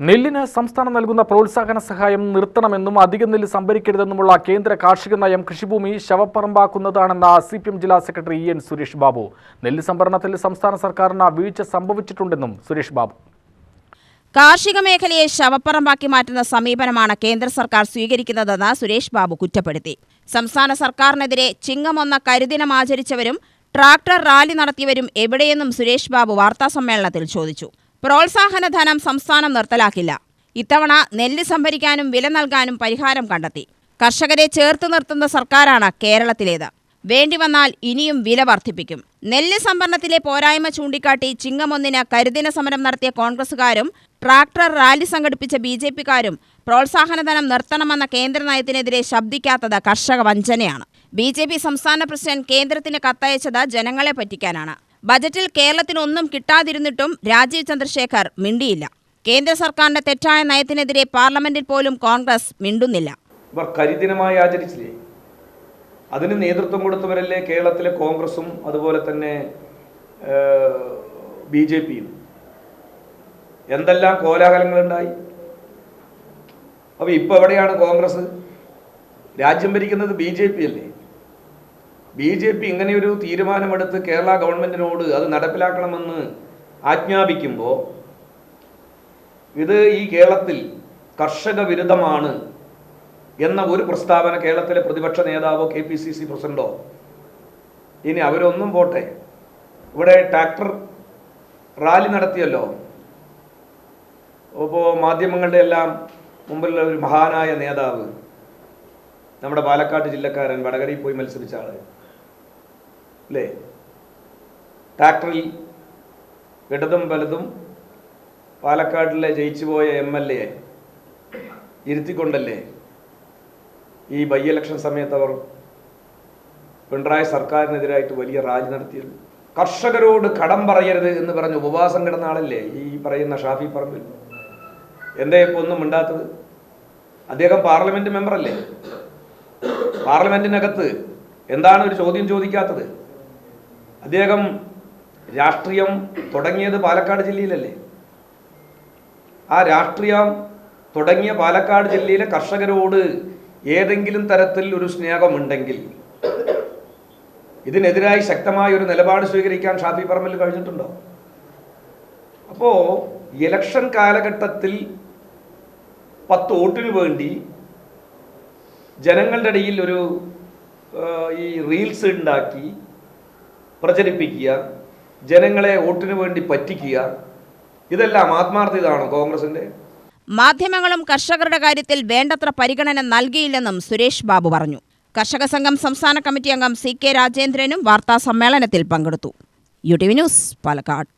നെല്ലിന് സംസ്ഥാനം നൽകുന്ന പ്രോത്സാഹന സഹായം നിർത്തണമെന്നും അധിക നെല്ല് സംഭരിക്കരുതെന്നുമുള്ള കേന്ദ്ര കാർഷിക നയം കൃഷിഭൂമി ശവപ്പറമ്പാക്കുന്നതാണെന്ന സി പി എം ജില്ലാ secretary E N Suresh Babu. നെല്ല് സംഭരണത്തിൽ സംസ്ഥാന സർക്കാരിന് വീഴ്ച സംഭവിച്ചിട്ടുണ്ടെന്നും സുരേഷ് ബാബു. കാർഷിക മേഖലയെ ശവപ്പറമ്പാക്കി മാറ്റുന്ന സമീപനമാണ് കേന്ദ്ര സർക്കാർ സ്വീകരിക്കുന്നതെന്ന് സുരേഷ് ബാബു കുറ്റപ്പെടുത്തി. സംസ്ഥാന സർക്കാരിനെതിരെ ചിങ്ങമൊന്ന കരുദിനം ആചരിച്ചവരും ട്രാക്ടർ റാലി നടത്തിയവരും എവിടെയെന്നും സുരേഷ് ബാബു വാർത്താസമ്മേളനത്തിൽ ചോദിച്ചു. പ്രോത്സാഹന ധനം സംസ്ഥാനം നിർത്തലാക്കില്ല. ഇത്തവണ നെല്ല് സംഭരിക്കാനും വില നൽകാനും പരിഹാരം കണ്ടെത്തി. കർഷകരെ ചേർത്ത് നിർത്തുന്ന സർക്കാരാണ് കേരളത്തിലേത്. വേണ്ടിവന്നാൽ ഇനിയും വില വർദ്ധിപ്പിക്കും. നെല്ല് സംഭരണത്തിലെ പോരായ്മ ചൂണ്ടിക്കാട്ടി ചിങ്ങമൊന്നിന് കരുദിന സമരം നടത്തിയ കോൺഗ്രസുകാരും ട്രാക്ടർ റാലി സംഘടിപ്പിച്ച ബി ജെ പിക്കാരും പ്രോത്സാഹനധനം നിർത്തണമെന്ന കേന്ദ്ര നയത്തിനെതിരെ ശബ്ദിക്കാത്തത് കർഷക വഞ്ചനയാണ്. ബി ജെ പി സംസ്ഥാന പ്രസിഡന്റ് കേന്ദ്രത്തിന് കത്തയച്ചത് ജനങ്ങളെ പറ്റിക്കാനാണ്. ബജറ്റിൽ കേരളത്തിനൊന്നും കിട്ടാതിരുന്നിട്ടും രാജീവ് ചന്ദ്രശേഖർ മിണ്ടിയില്ല. കേന്ദ്ര സർക്കാരിന്റെ തെറ്റായ നയത്തിനെതിരെ പാർലമെന്റിൽ പോലും കോൺഗ്രസ് മിണ്ടുന്നില്ല. കരിദിനമായി ആചരിച്ചില്ലേ? അതിന് നേതൃത്വം കൊടുത്തവരല്ലേ കേരളത്തിലെ കോൺഗ്രസും അതുപോലെ തന്നെ ബി ജെ പിയും? എന്തെല്ലാം കോലാഹലങ്ങളുണ്ടായി? അപ്പോൾ ഇപ്പോൾ എവിടെയാണ് കോൺഗ്രസ്? രാജ്യം ഭരിക്കുന്നത് ബി ജെ പി അല്ലേ? ബി ജെ പി ഇങ്ങനെയൊരു തീരുമാനമെടുത്ത് കേരള ഗവൺമെന്റിനോട് അത് നടപ്പിലാക്കണമെന്ന് ആജ്ഞാപിക്കുമ്പോൾ ഇത് ഈ കേരളത്തിൽ കർഷക വിരുദ്ധമാണ് എന്ന ഒരു പ്രസ്താവന കേരളത്തിലെ പ്രതിപക്ഷ നേതാവോ കെ പി സി സി പ്രസിഡന്റോ? ഇനി അവരൊന്നും പോട്ടെ. ഇവിടെ ട്രാക്ടർ റാലി നടത്തിയല്ലോ. അപ്പോൾ മാധ്യമങ്ങളുടെ എല്ലാം മുമ്പിലുള്ള ഒരു മഹാനായ നേതാവ് നമ്മുടെ പാലക്കാട് ജില്ലക്കാരൻ വടകരയിൽ പോയി മത്സരിച്ച ആൾ. അല്ലേ ട്രാക്ടറിൽ ഇടതും വലതും ജയിച്ചു ജയിച്ചുപോയ എം എൽ എ ഇരുത്തിക്കൊണ്ടല്ലേ? ഈ ബൈ ഇലക്ഷൻ സമയത്ത് അവർ പിണറായി സർക്കാരിനെതിരായിട്ട് വലിയ റാലി നടത്തിയത്. കർഷകരോട് കടം പറയരുത് എന്ന് പറഞ്ഞ് ഉപവാസം കിടന്ന ആളല്ലേ ഈ പറയുന്ന ഷാഫി പറമ്പിൽ? എന്താ ഇപ്പോൾ ഒന്നും മിണ്ടാത്തത്? അദ്ദേഹം പാർലമെന്റ് മെമ്പറല്ലേ? പാർലമെന്റിനകത്ത് എന്താണ് ഒരു ചോദ്യം ചോദിക്കാത്തത്? അദ്ദേഹം രാഷ്ട്രീയം തുടങ്ങിയത് പാലക്കാട് ജില്ലയിലല്ലേ? ആ രാഷ്ട്രീയം തുടങ്ങിയ പാലക്കാട് ജില്ലയിലെ കർഷകരോട് ഏതെങ്കിലും തരത്തിൽ ഒരു സ്നേഹമുണ്ടെങ്കിൽ ഇതിനെതിരായി ശക്തമായ ഒരു നിലപാട് സ്വീകരിക്കാൻ ഷാഫി പറമ്പിൽ കഴിഞ്ഞിട്ടുണ്ടോ? അപ്പോൾ ഇലക്ഷൻ കാലഘട്ടത്തിൽ പത്ത് വോട്ടിന് വേണ്ടി ജനങ്ങളുടെ ഇടയിൽ ഒരു ഈ റീൽസ് ഉണ്ടാക്കി പ്രചരിപ്പിക്കുക ജനങ്ങളെ വോട്ടിനു വേണ്ടി പറ്റിക്കുക ഇതെല്ലാം ആത്മാർത്ഥിതാണോ കോൺഗ്രസിന്റെ? മാധ്യമങ്ങളും കർഷകരുടെ കാര്യത്തിൽ വേണ്ടത്ര പരിഗണന നൽകിയില്ലെന്നും സുരേഷ് ബാബു പറഞ്ഞു. കർഷക സംഘം സംസ്ഥാന കമ്മിറ്റി അംഗം സി കെ രാജേന്ദ്രനും വാർത്താ സമ്മേളനത്തിൽ പങ്കെടുത്തു. U T V news Palakkad.